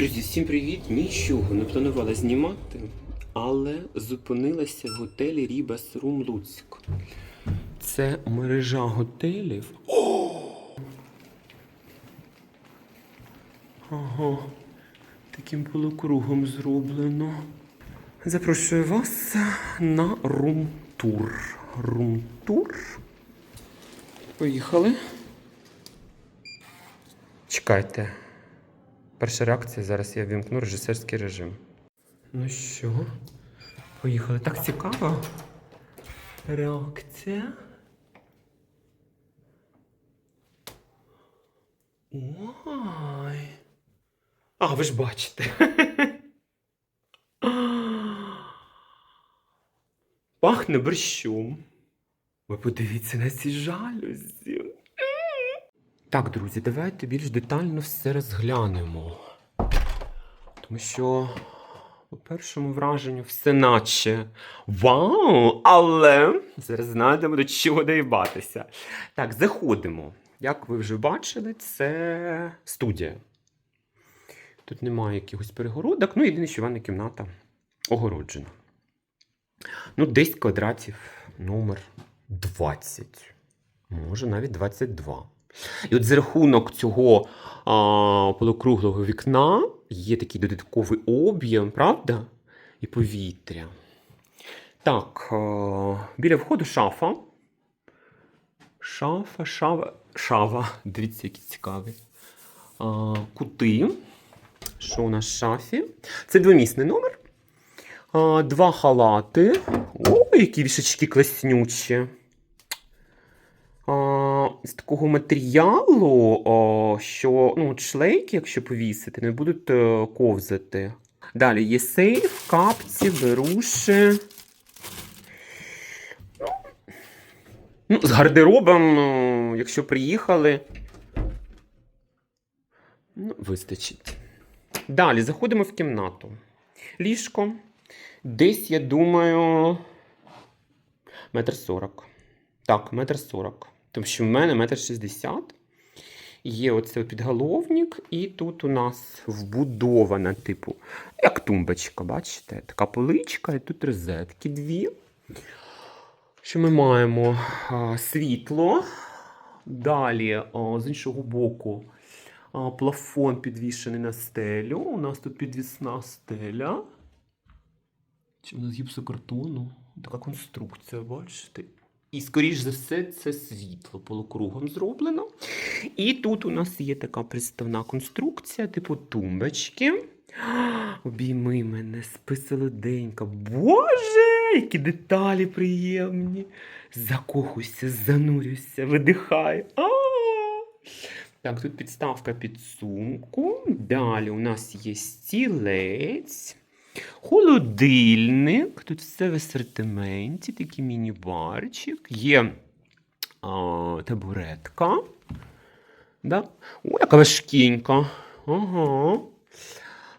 Друзі, всім привіт! Нічого не планувала знімати, але зупинилася в готелі Рібас Рум Луцьк. Це мережа готелів. О! Ага, таким полукругом зроблено. Запрошую вас на рум-тур. Рум-тур. Поїхали. Чекайте. Перша реакція, зараз я вімкну режисерський режим. Ну що, поїхали. Так цікаво. Реакція. Ой. А, ви ж бачите. Пахне борщом. Ви подивіться на ці жалюзі. Так, друзі, давайте більш детально все розглянемо. Тому що по першому враженню все наче вау! Але зараз знайдемо до чого доїбатися. Так, заходимо. Як ви вже бачили, це студія. Тут немає якихось перегородок. Ну, єдине, що ванна кімната огороджена. Ну, десь квадратів номер 20. Може, навіть 22. І от за рахунок цього а, полукруглого вікна є такий додатковий об'єм, правда? І повітря. Так, а, біля входу шафа. Шафа, шава, шава. Дивіться, які цікаві. А, кути. Що у нас в шафі? Це двомісний номер. А, два халати. О, які вішачки класнючі. З такого матеріалу, що ну, шлейки, якщо повісити, не будуть е, ковзати. Далі є сейф, капці, беруші. Ну, Ну, з гардеробом, ну, якщо приїхали, ну, вистачить. Далі заходимо в кімнату. Ліжко. Десь, я думаю, метр сорок. Так, метр сорок. Тому що в мене метр шістдесят. Є оце підголовник, і тут у нас вбудована, типу, як тумбочка, бачите? Така поличка, і тут розетки дві. Що ми маємо? А, світло. Далі, а, з іншого боку, а, плафон підвішений на стелю. У нас тут підвісна стеля. Чи вона з гіпсокартону? Така конструкція, бачите? І, скоріш за все, це світло полукругом зроблено. І тут у нас є така приставна конструкція, типу тумбочки. Обійми мене, спи солоденька. Боже, які деталі приємні. Закохуйся, занурюйся, видихай. А! Так, тут підставка під сумку. Далі у нас є стілець. Холодильник. Тут все в асортименті, такий міні-барчик. Є а, табуретка. Да? О, яка важкенька. Ага.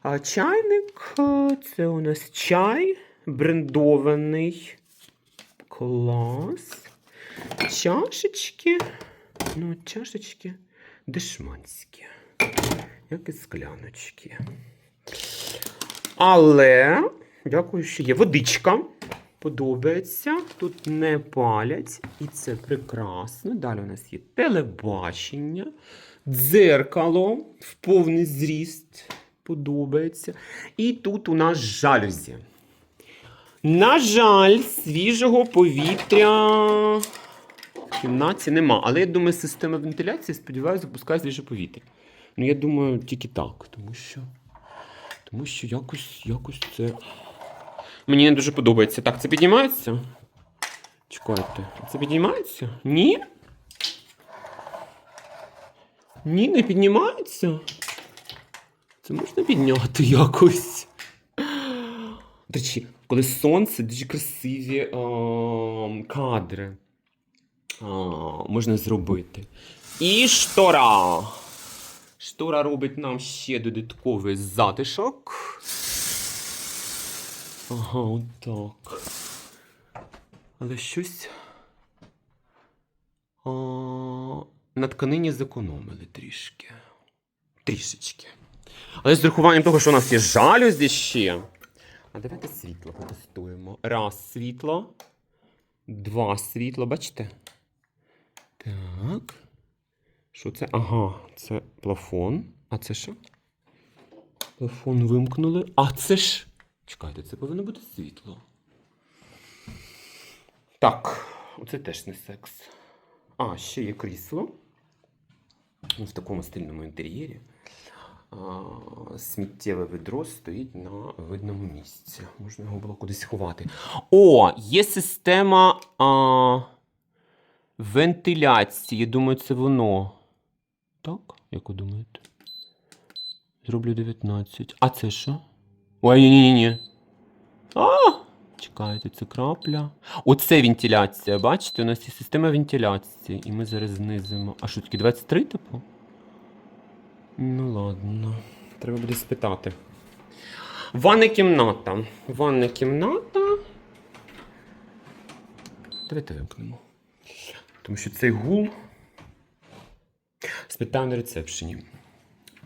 А чайник це у нас чай брендований. Клас. Чашечки. Ну, чашечки дешманські. Як і скляночки. Але, дякую, що є водичка. Подобається. Тут не палять, і це прекрасно. Далі у нас є телебачення, дзеркало в повний зріст. Подобається. І тут у нас жалюзі. На жаль, свіжого повітря в кімнаті нема. Але я думаю, система вентиляції, сподіваюся, запускає свіже повітря. Ну, я думаю, тільки так, тому що. Тому що якось, якось це. Мені не дуже подобається. Так, це піднімається? Чекайте, це піднімається? Ні? Ні, не піднімається. Це можна підняти якось. До речі, коли сонце, дуже красиві е, кадри а, можна зробити. І штора. Штора робить нам ще додатковий затишок. Ага, отак. Але щось. А, на тканині зекономили трішки. Трішечки. Але з урахуванням того, що у нас є жалюзі ще. А давайте світло потестуємо. Раз світло. Два світло, бачите? Так. Що це? Ага, це плафон. А це що? Плафон вимкнули. А це ж. Чекайте, це повинно бути світло. Так, оце теж не секс. А, ще є крісло. В такому стильному інтер'єрі. Сміттєве ведро стоїть на видному місці. Можна його було кудись ховати. О, є система а, вентиляції. Думаю, це воно. Так? Як ви думаєте? Зроблю 19. А це що? Ой, ні-ні-ні. А! Чекайте, це крапля. Оце вентиляція. Бачите, у нас є система вентиляції. І ми зараз знизимо. А що таке 23, типу? Ну ладно. Треба буде спитати. Ванна кімната. Ванна кімната. Давайте вимкнемо. Тому що цей гул. Спитаю на рецепшені.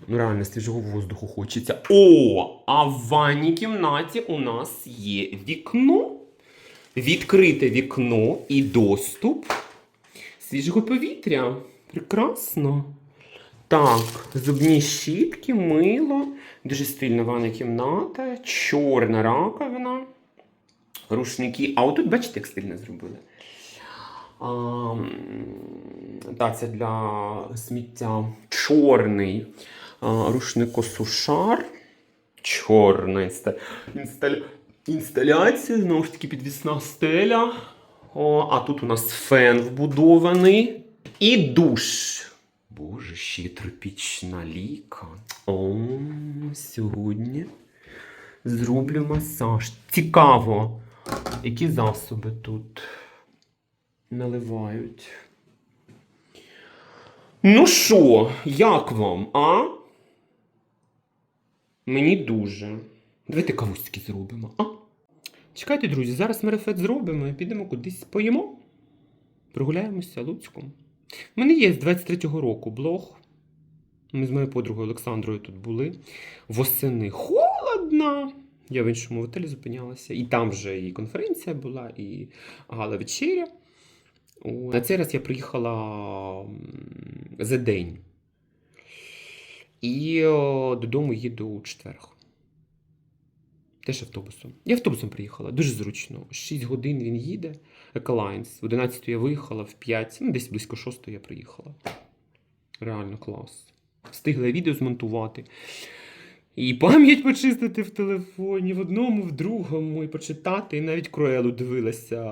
Ну, реально, свіжого воздуху хочеться. О! А в ванній кімнаті у нас є вікно. Відкрите вікно і доступ свіжого повітря. Прекрасно. Так, зубні щітки, мило, дуже стильна ванна кімната, чорна раковина, рушники. А отут, бачите, як стильно зробили. Так, це для сміття чорний рушникосушар. Чорна інста... інсталя... інсталяція, знову ж таки, підвісна стеля. О, а тут у нас фен вбудований. І душ. Боже, ще й тропічна ліка. О, сьогодні зроблю масаж. Цікаво, які засоби тут наливають. Ну що, як вам, а? Мені дуже. Давайте кавуськи зробимо, а? Чекайте, друзі, зараз ми рефет зробимо і підемо кудись поїмо. Прогуляємося Луцьком. У мене є з 23-го року блог. Ми з моєю подругою Олександрою тут були. Восени холодно. Я в іншому готелі зупинялася. І там вже і конференція була, і гала вечеря. На цей раз я приїхала за день. І додому їду у четверг. Теж автобусом. Я автобусом приїхала, дуже зручно. 6 годин він їде. Еколайнс. В 11 я виїхала, в 5, ну десь близько 6 я приїхала. Реально клас. Встигла відео змонтувати. І пам'ять почистити в телефоні, в одному, в другому, і почитати. І навіть Круелу дивилася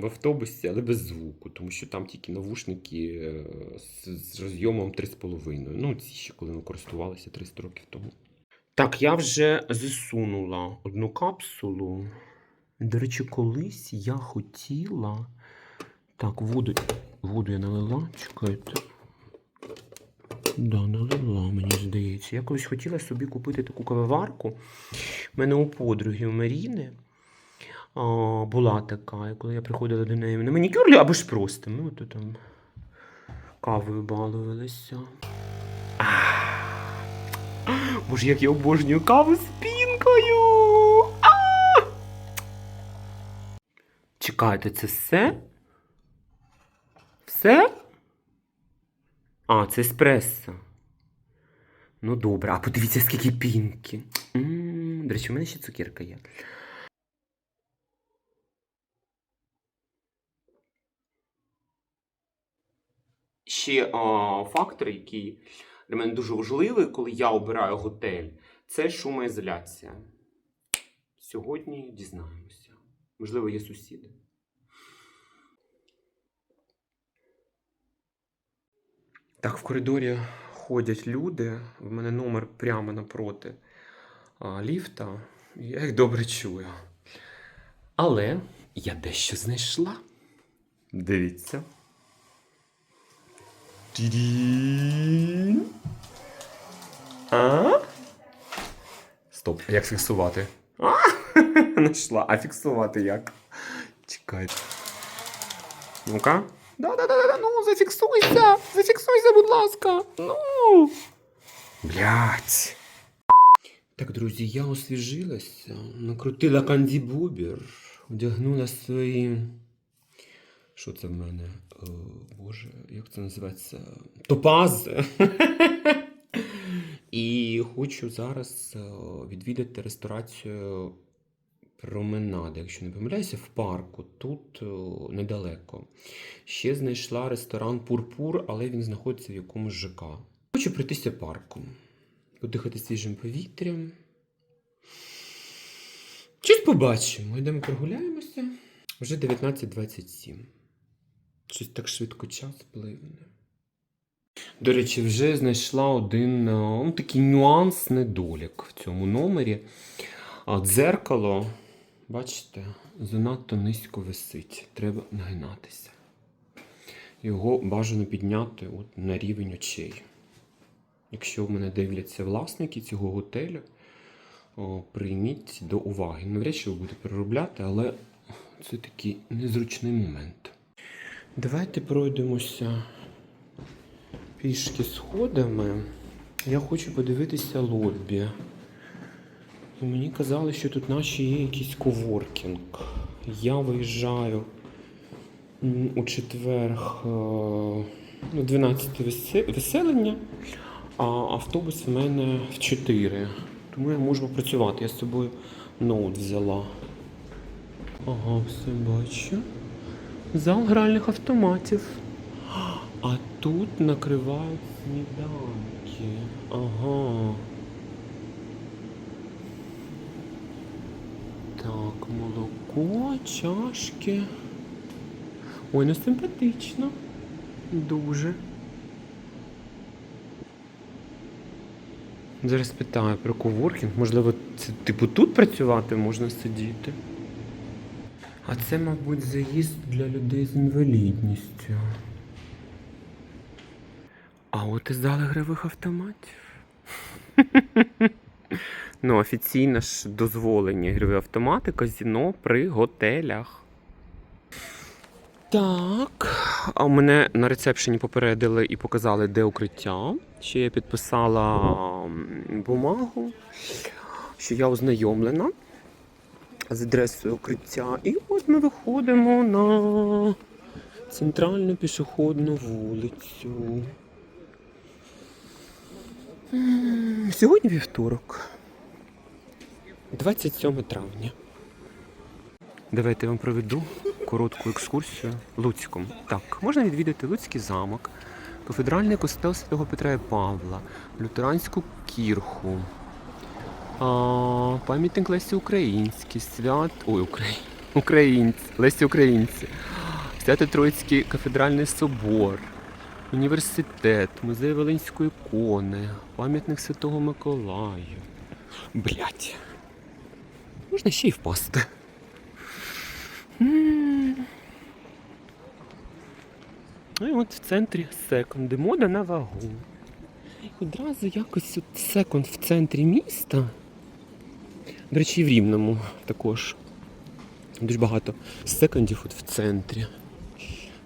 в автобусі, але без звуку, тому що там тільки навушники е, з розйомом 3,5. Ну, ці ще коли ми користувалися 300 років тому. Так, я вже засунула одну капсулу. До речі, колись я хотіла. Так, воду, воду я налила, чекайте. Да, налила, мені здається. Я колись хотіла собі купити таку кавоварку. У мене у подруги у Маріни а, була така, і коли я приходила до неї на манікюр, або ж просто. Ми от там кавою балувалися. Боже, як я обожнюю каву з пінкою. Чекайте, це все? Все? А, це еспресо. Ну добре, а подивіться, скільки пінки. До речі, у мене ще цукерка є. Ще а, фактор, який для мене дуже важливий, коли я обираю готель, це шумоізоляція. Сьогодні дізнаємося. Можливо, є сусіди. Так, в коридорі ходять люди. В мене номер прямо напроти ліфта. Я їх добре чую. Але я дещо знайшла. Дивіться. А? Стоп, як фіксувати? А, Знайшла. А фіксувати як? Чекайте. Ну-ка. Да-да-да, ну, зафіксуйся! Зафіксуйся, будь ласка. Ну. Блять. Так, друзі, я освіжилася, накрутила канді бобір, одягнула свої. Що це в мене? О, Боже, як це називається? Топази. І хочу зараз е, відвідати ресторацію променади, якщо не помиляюся, в парку. Тут е, недалеко. Ще знайшла ресторан Пурпур, але він знаходиться в якомусь ЖК. Хочу пройтися парком, подихати свіжим повітрям. Щось побачимо. Йдемо прогуляємося. Вже 19.27. Щось так швидко час пливне. До речі, вже знайшла один е, ну, такий нюанс, недолік в цьому номері. Дзеркало, бачите, занадто низько висить. Треба нагинатися. Його бажано підняти от на рівень очей. Якщо в мене дивляться власники цього готелю, о, прийміть до уваги. Навряд чи ви будете переробляти, але це такий незручний момент. Давайте пройдемося пішки сходами. Я хочу подивитися лобі. Мені казали, що тут наші є якийсь коворкінг. Я виїжджаю у четверг е, ну, 12 весе- веселення, а автобус в мене в 4. Тому я можу попрацювати. Я з собою ноут взяла. Ага, все бачу. Зал гральних автоматів. А тут накривають сніданки. Ага. Так, молоко, чашки. Ой, ну симпатично. Дуже. Зараз питаю про коворкінг. Можливо, це типу тут працювати можна сидіти. А це, мабуть, заїзд для людей з інвалідністю. А от і зали гравих автоматів. ну, офіційно ж дозволені граві автомати, казіно при готелях. Так. А мене на рецепшені попередили і показали, де укриття. Ще я підписала бумагу, що я ознайомлена з адресою укриття. І от ми виходимо на центральну пішохідну вулицю. Сьогодні вівторок, 27 травня. Давайте я вам проведу коротку екскурсію Луцьком. Так, можна відвідати Луцький замок, кафедральний костел святого Петра і Павла, лютеранську кірху, пам'ятник Лесі Український, свят. Ой, Украї... Українці, Лесі Українці, Свято Троїцький кафедральний собор, університет, музей Волинської ікони, пам'ятник Святого Миколая. Блять. Можна ще й впасти. Ну і от в центрі секонди, мода на вагу. Одразу якось от секонд в центрі міста. До речі, і в Рівному також. Дуже багато секондів от в центрі.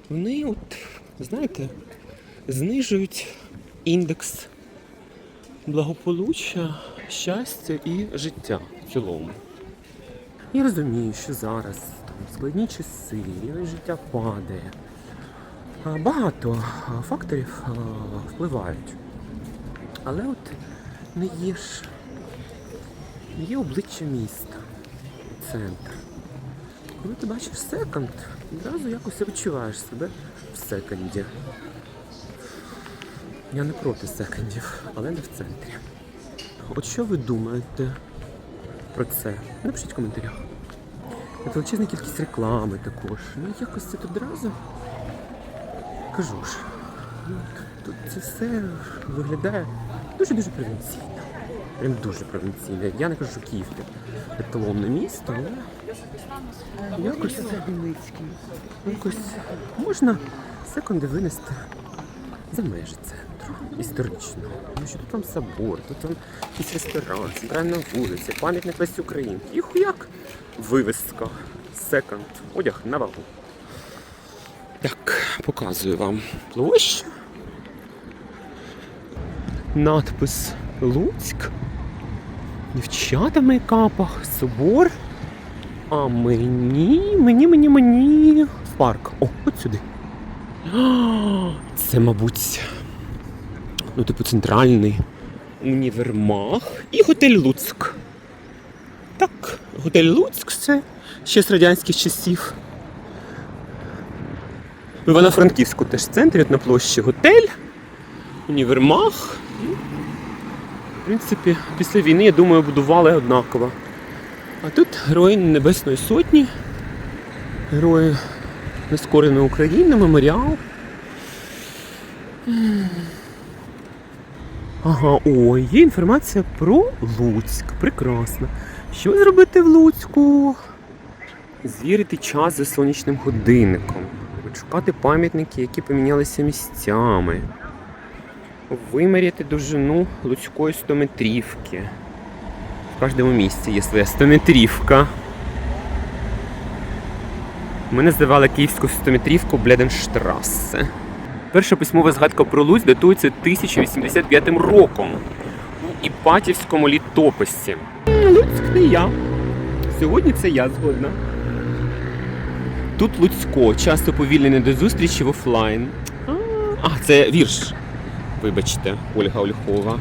Вони от, знаєте, знижують індекс благополуччя, щастя і життя в цілому. Я розумію, що зараз там, складні часи, рівень життя падає. Багато факторів впливають. Але от не є ж є обличчя міста, центр. Коли ти бачиш секонд, одразу якось відчуваєш себе в секонді. Я не проти секондів, але не в центрі. От що ви думаєте про це? Напишіть в коментарях. От величезна кількість реклами також. Ну якось це одразу кажу ж. Ну, тут, тут це все виглядає дуже-дуже провінційно. Прям дуже провінційно. Я не кажу, що Київ це еталонне місто, але якось, якось можна секунди винести за межі центру історичного. Ну що тут там собор, тут там якийсь ресторан, центральна вулиця, пам'ятник Лесі Українки. І хуяк вивіска. Секонд. Одяг на вагу. Так, показую вам площу. Надпис Луцьк. Дівчата в мейкапах, собор. А мені, мені, мені, мені. Парк. О, от сюди. Це, мабуть, ну, типу, центральний універмаг і готель Луцьк. Так, готель Луцьк це ще з радянських часів. В Івано-Франківську теж в центрі, на площі готель, універмаг. Ну, В принципі, після війни, я думаю, будували однаково. А тут герої Небесної Сотні, герої Нескореної України, меморіал. Ага, ой, є інформація про Луцьк. Прекрасно. Що зробити в Луцьку? Звірити час за сонячним годинником. Відшукати пам'ятники, які помінялися місцями. Виміряти довжину Луцької стометрівки. В кожному місці є своя стометрівка. Ми називали київську стометрівку Бледенштрассе. Перша письмова згадка про Луць датується 1085 роком у Іпатівському літописі. Луцьк не я. Сьогодні це я згодна. Тут Луцько, часто повільнене до зустрічі в офлайн. А, А, це вірш. Вибачте, Ольга Ольхова.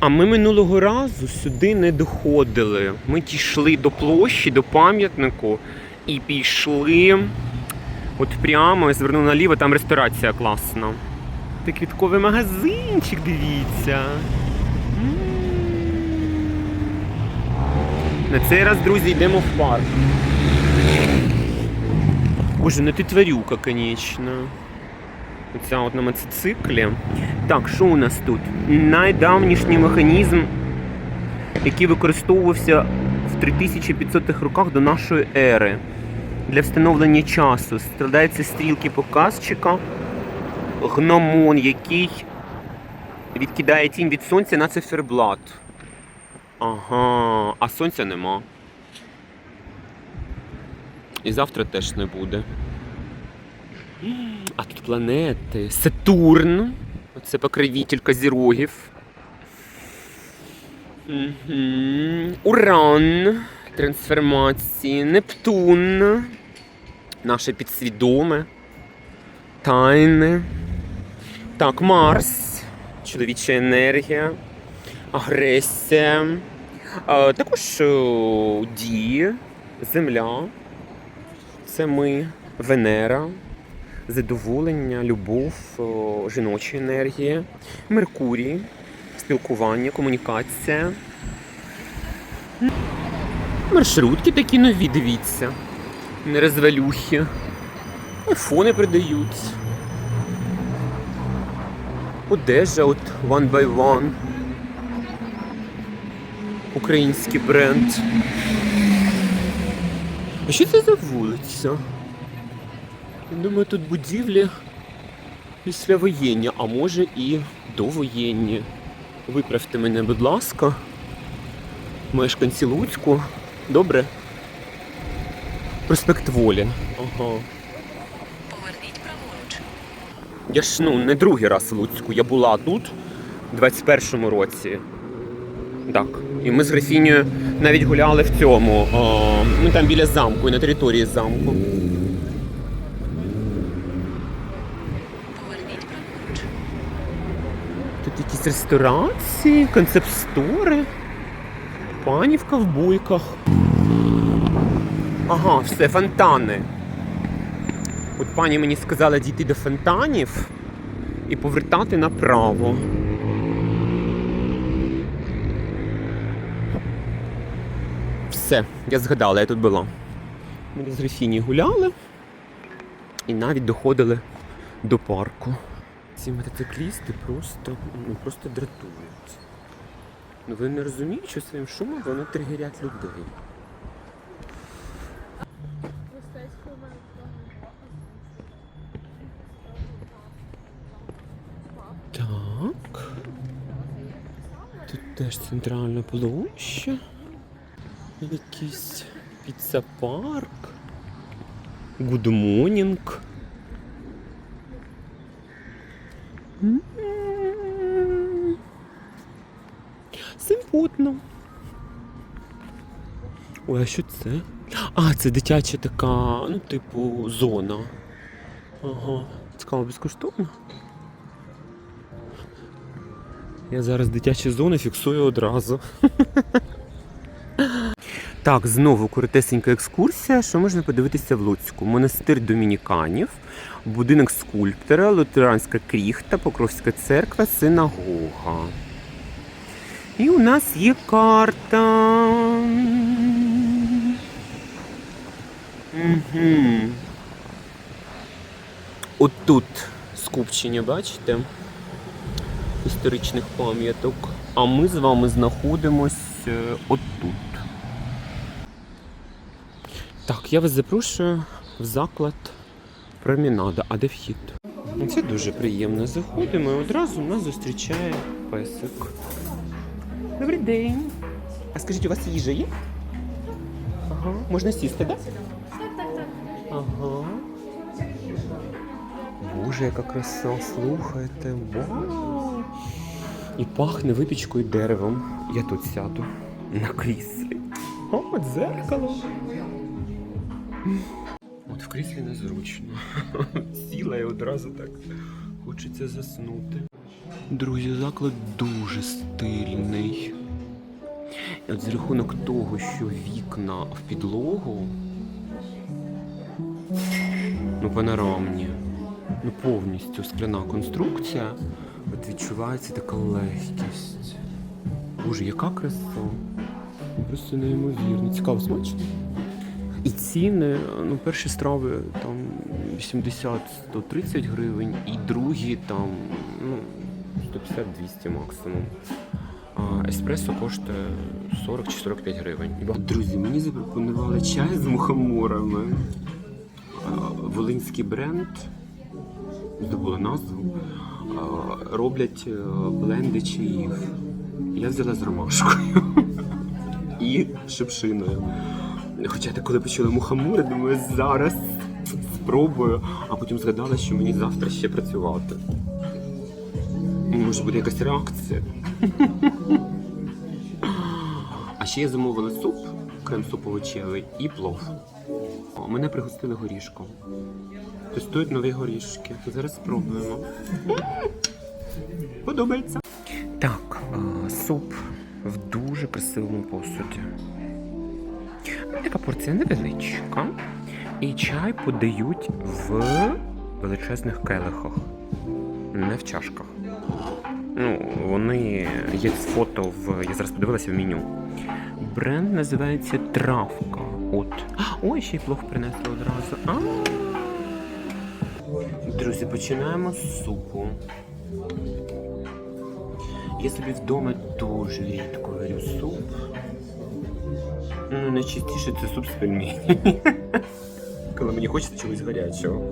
А ми минулого разу сюди не доходили. Ми дійшли до площі, до пам'ятнику і пішли от прямо, звернули наліво, там ресторація класна. Це квітковий магазинчик, дивіться. М. На цей раз, друзі, йдемо в парк. Боже, ну ти тварюка, конечно. Оця от на мотоциклі. Так, що у нас тут? Найдавнішній механізм, який використовувався в 3500-х роках до нашої ери. Для встановлення часу складаються стрілки показчика, гномон, який відкидає тінь від сонця на циферблат. Ага, а сонця нема. І завтра теж не буде. А тут планети. Сатурн. Це покровитель козірогів. Мгм. Уран. Трансформації. Нептун. Наше підсвідоме. Тайне. Так, Марс. Чоловіча енергія. Агресія. А, також о, дії. Земля. Це ми. Венера задоволення, любов, о, жіноча енергія, Меркурій, спілкування, комунікація. Маршрутки такі нові, дивіться. Не розвалюхи. Айфони продають. Одежа от One by One. Український бренд. А що це за вулиця? Я думаю, тут будівлі післявоєнні, а може і довоєнні. Виправте мене, будь ласка. Мешканці Луцьку. Добре? Проспект Волі. Ага. Поверніть праворуч. Я ж ну не другий раз в Луцьку. Я була тут у 21-му році. Так. І ми з Графінею навіть гуляли в цьому. О, ну там біля замку і на території замку. Поверніть праворуч. Тут якісь ресторації, концепт-стори. Панівка в буйках. Ага, все, фонтани. От пані мені сказала дійти до фонтанів і повертати направо. Все, я згадала, я тут була. Ми з Рефіні гуляли і навіть доходили до парку. Ці мотоциклісти просто, ну, просто дратують. Ну ви не розумієте, що своїм шумом вони тригерять людей. Теж центральна площа. Якийсь піца-парк. Гудмонінг. Симпотно. Ой, а що це? А, це дитяча така, ну, типу, зона. Ага. Цікаво, безкоштовно. Я зараз дитячі зони фіксую одразу. Так, знову коротесенька екскурсія. Що можна подивитися в Луцьку? Монастир домініканів, будинок скульптора, лютеранська кріхта, Покровська церква, синагога. І у нас є карта. Угу. От тут скупчення, бачите? Історичних пам'яток. А ми з вами знаходимось е, от тут. Так, я вас запрошую в заклад Промінада. А де вхід? Це дуже приємно. Заходимо і одразу нас зустрічає песик. Добрий день. А скажіть, у вас їжа є? Ага. Можна сісти, так? Так, так, так. Ага. Боже, яка краса, слухайте. Вау. І пахне випічкою деревом. Я тут сяду на кріслі. О, дзеркало. От в кріслі незручно. Сіла і одразу так хочеться заснути. Друзі, заклад дуже стильний. І от за рахунок того, що вікна в підлогу, ну, панорамні, ну повністю скляна конструкція, от відчувається така легкість. Боже, яка краса. Просто неймовірно. Цікаво, смачно. І ціни, ну, перші страви там 80-130 гривень, і другі там ну, 150-200 максимум. А еспресо коштує 40 чи 45 гривень. Друзі, мені запропонували чай з мухоморами. Волинський бренд, забула назву, роблять е, бленди чаїв. Я взяла з ромашкою і шипшиною. Хоча я коли почула мухомори, думаю, зараз спробую, а потім згадала, що мені завтра ще працювати. Може буде якась реакція. А ще я замовила суп, крем-суп овочевий і плов. Мене пригостили горішком. Тестують нові горішки. Зараз спробуємо. Подобається. Так, суп в дуже красивому посуді. Така порція невеличка. І чай подають в величезних келихах, не в чашках. Ну, вони є з фото в. Я зараз подивилася в меню. Бренд називається Травка. От. Ой, ще й плов принесли одразу. А. Друзі, починаємо з супу. Я собі вдома дуже рідко варю суп. Ну, найчастіше це суп з пельмені. Коли мені хочеться чогось гарячого.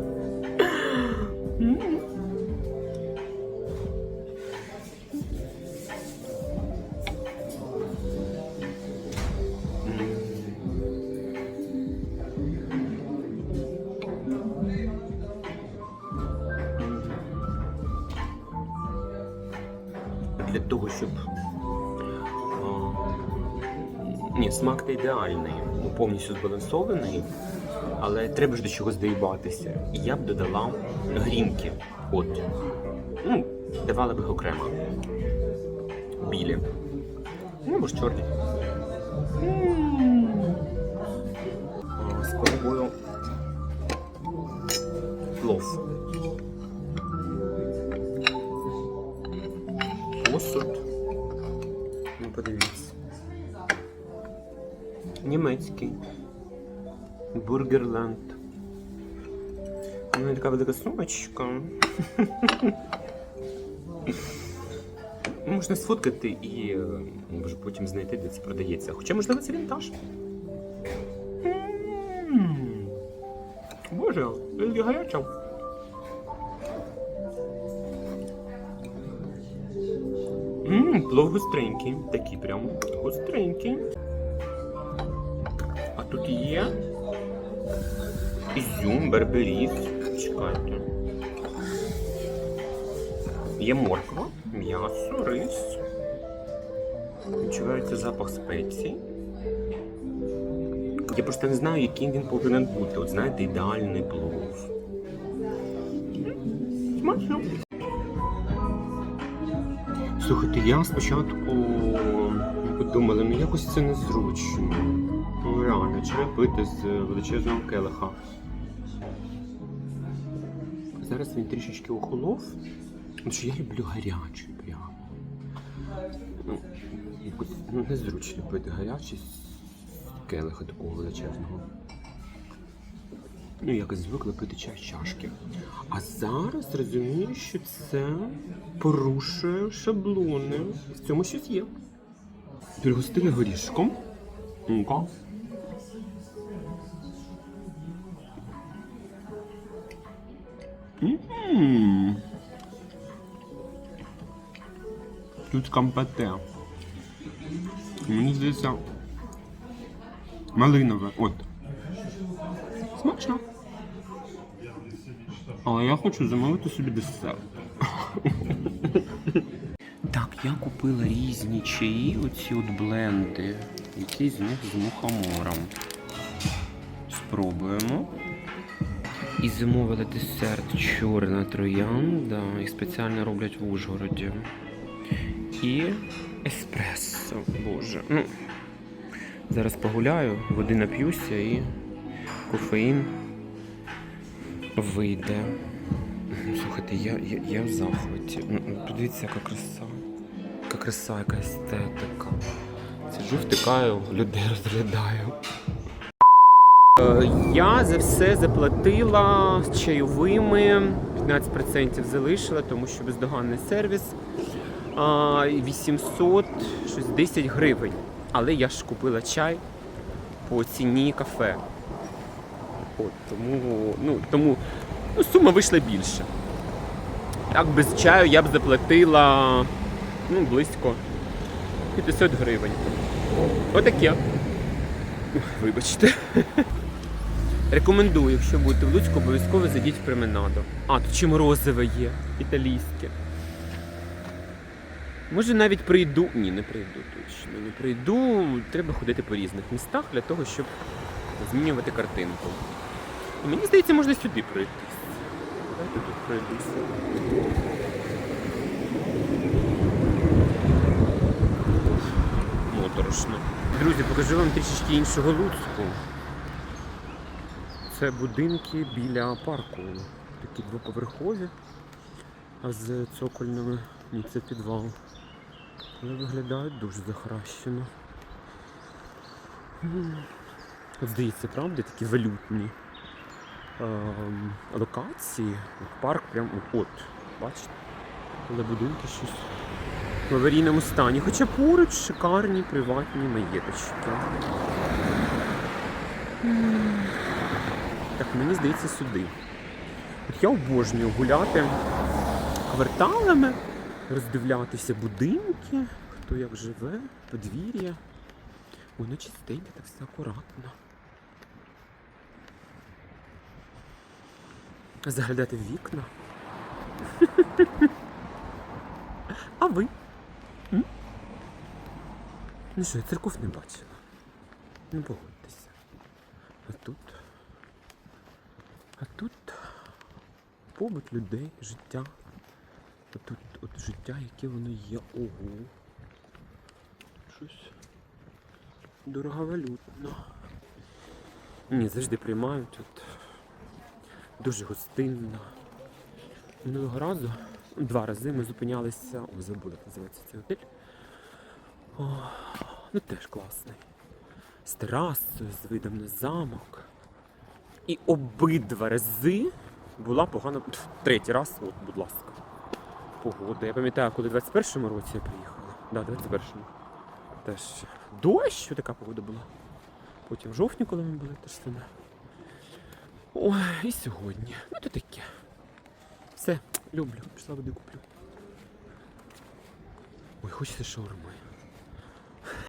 Повністю збалансований, але треба ж до чогось доїбатися. І я б додала грінки. От. Ну, давала б їх окремо. Білі. Ну, або ж чорні. Спробую плов. Посуд. Ну, подивіться. Німецький. Бургерленд. У мене така велика сумочка. Можна сфоткати і е, може потім знайти, де це продається. Хоча, можливо, це вінтаж. Боже, я гаряча. Плов гостренький. Такий прям гостренький. Тут є ізюм, берберіс. Чекайте. Є морква, м'ясо, рис. Відчувається запах спецій. Я просто не знаю, яким він повинен бути. От знаєте, ідеальний плов. Смачно. Слухайте, я спочатку подумала, ну якось це незручно. Реально, чай пити з величезного келиха. Зараз він трішечки охолов. Що я люблю гарячий прямо. Ну, незручно пити гарячий з келиха такого величезного. Ну, якось звикли пити чай з чашки. А зараз розумію, що це порушує шаблони. В цьому щось є. Пригостили горішком. Ну-ка. М. Тут кампате. Мені здається. Малинове. От. Смачно. Але я хочу замовити собі десерт. Так, я купила різні чаї, оці от бленди. Який з них з мухомором. Спробуємо. І замовили десерт чорна троянда. Їх спеціально роблять в Ужгороді. І еспресо. Боже. Ну, зараз погуляю, води нап'юся і кофеїн вийде. Слухайте, я, я, я в захваті. Ну, Подивіться, яка краса. Яка краса, яка естетика. Сиджу, втикаю, людей розглядаю. Е, Я за все заплатила чайовими. 15% залишила, тому що бездоганний сервіс. А, і 800, щось 10 гривень. Але я ж купила чай по ціні кафе. От, тому, ну, тому ну, сума вийшла більше. Так, без чаю я б заплатила ну, близько 500 гривень. Отаке. Вибачте. Рекомендую, якщо будете в Луцьку, обов'язково зайдіть в Променадо. А, тут ще морозиве є, італійське. Може навіть прийду. Ні, не прийду точно. Не прийду. Треба ходити по різних містах для того, щоб змінювати картинку. І мені здається, можна сюди пройти. Давайте тут пройдуся. Моторошно. Друзі, покажу вам трішечки іншого Луцьку. Це будинки біля парку. Такі двоповерхові, а з цокольними ні, це підвал. Але виглядають дуже захаращено. Здається, правда, такі валютні ем, локації. Парк прям от, бачите? Але будинки щось в аварійному стані. Хоча поруч шикарні приватні маєточки. Так, мені здається, сюди. От я обожнюю гуляти кварталами, роздивлятися будинки, хто як живе, подвір'я. Воно чистеньке, так все акуратно. Заглядати в вікна. А ви? Ну що, я церков не бачила. Не погодьтеся. А тут. А тут побут людей, життя. А тут от життя, яке воно є. Ого. Щось дороговалютно. Ні, завжди приймають тут. Дуже гостинно. Минулого разу, два рази ми зупинялися. О, забула, як називається цей готель. Ну теж класний. З терасою, з видом на замок. І обидва рази була погана. Пф, Третій раз, от, будь ласка. Погода. Я пам'ятаю, коли в 21-му році я приїхала. Да, 21-му. Теж дощ, що така погода була. Потім в жовтні, коли ми були, теж саме. Ой, і сьогодні. Ну то таке. Все, люблю. Пішла води куплю. Ой, хочеться шаурми.